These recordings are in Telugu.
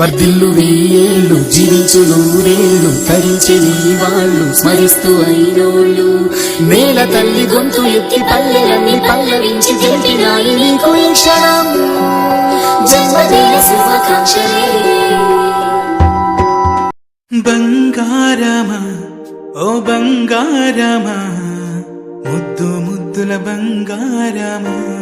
వర్ధిల్లు వెయ్యేళ్ళు జీవించు నూరేళ్ళు తరించి నీ వాళ్ళు స్మరిస్తూ అయినోళ్ళు. నేల తల్లి గొంతు ఎత్తి పల్లెలన్నీ పల్లవించి తెలిపినాయి నీకు ఈ క్షణం. జన్మదిన శుభాకాంక్షలే. బంగారమా ఓ బంగారమా ముద్దు ముద్దుల బంగారమా.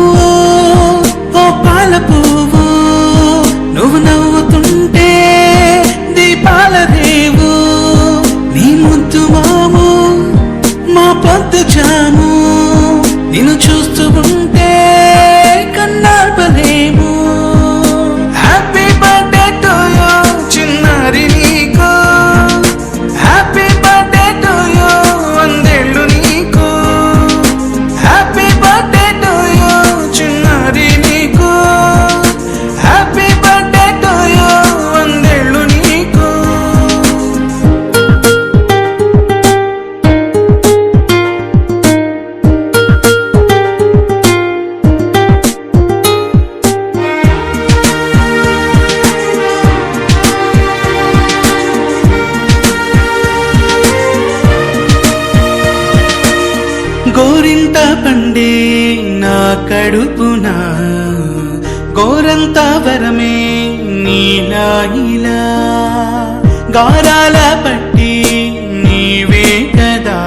గోరింత పండే నా కడుపున గోరంత వరమే నీలా ఇలా గారాల పట్టి నీవే కదా.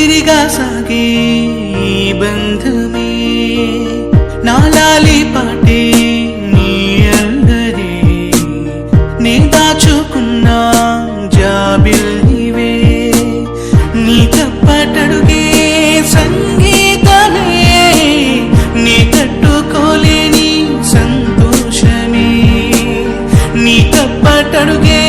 ఊపిరిగా సాగే బంధమే. నాలాలి పాటే నీ అందరే నే దాచుకున్న జాబిల్లివే నీ తప్పటడుగే సంగీతమే. నీ తట్టుకోలేని సంతోషమే. నీ తప్పటడుగే